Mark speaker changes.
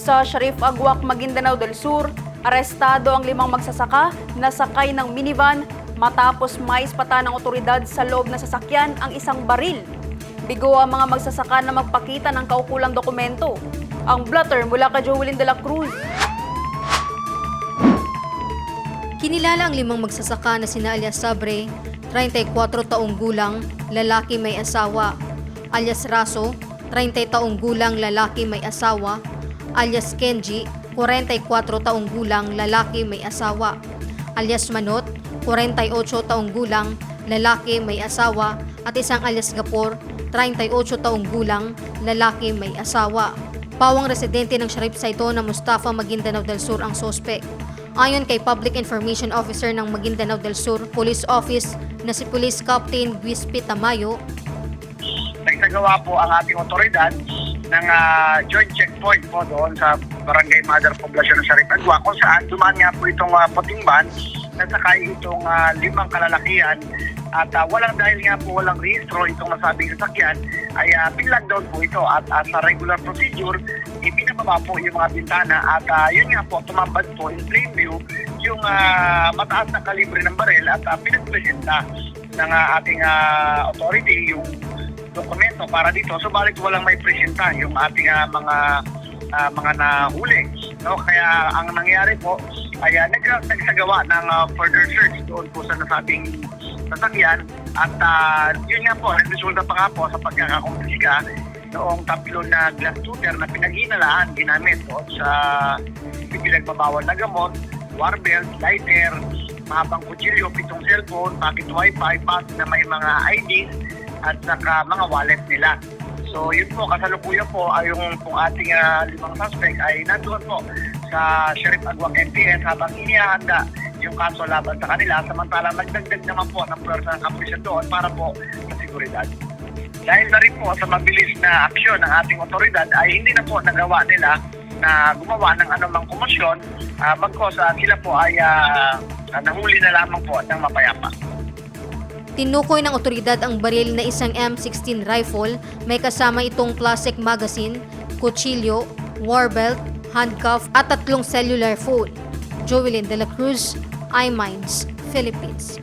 Speaker 1: Sa Sharif Agwak, Maguindanao del Sur, arestado ang limang magsasaka na sakay ng minivan matapos maispata ng otoridad sa loob ng sasakyan ang isang baril. Bigo ang mga magsasaka na magpakita ng kaukulang dokumento. Ang blotter mula kay Jovelyn de la Cruz.
Speaker 2: Kinilala ang limang magsasaka na sina alias Sabre, 34 taong gulang, lalaki may asawa, alias Raso, 30 taong gulang, lalaki may asawa, alias Kenji, 44 taong gulang, lalaki may asawa, alias Manot, 48 taong gulang, lalaki may asawa, at isang alias Gapor, 38 taong gulang, lalaki may asawa. Pawang residente ng Sharif Saito na Mustafa Maguindanao del Sur ang sospek. Ayon kay Public Information Officer ng Maguindanao del Sur Police Office na si Police Captain Guispi Tamayo,
Speaker 3: nagsagawa po ang ating otoridad ng ah, joint checkpoint po doon sa Barangay Mother Poblacion ng Sharif Agua kung saan dumaan nga po itong uh, puting van na sakay itong ah, limang kalalakihan. At ah, walang dahil nga po walang rehistro itong nasabing sasakyan ay uh, pinlag down po ito. At as a regular procedure ipinababa po yung mga bintana. At ah, yun nga po tumambad po in plain view yung ah, mataas na kalibre ng baril at uh, pinagpresenta ng ah, ating ah, authority yung dokumento para dito. Subalit walang may presenta yung ating ah, mga ah, mga nahuli no? Kaya ang nangyari po ay uh, nag nagsagawa ng ah, further search doon po sa nasabing sasakyan at ah, yun nga po nagresulta pa nga po sa pagkakakumplisika noong tatlo na glass shooter na pinaghinalaan ginamit doon sa pinagbabawal na gamot warbelt, lighter, mahabang kutsilyo, pitong cellphone, packet wifi, pass na may mga IDs at saka mga wallet nila. So yun po, kasalukuyan po ay yung pong ating ah, limang suspect ay nandoon po sa Sheriff Agwak NPS habang inihahanda yung kaso laban sa kanila samantalang nagdagdag naman po ng pwersa ng kapulisan doon para po sa seguridad. Dahil na rin po sa mabilis na aksyon ng ating otoridad ay hindi na po nagawa nila na gumawa ng anumang komosyon uh, bagkos ah, sila po ay ah, ah, nahuli na lamang po ng mapayapa.
Speaker 2: Tinukoy ng otoridad ang baril na isang M16 rifle, may kasama itong plastic magazine, kutsilyo, warbelt, handcuff at tatlong cellular phone. Jovelyn de la Cruz, iMinds, Philippines.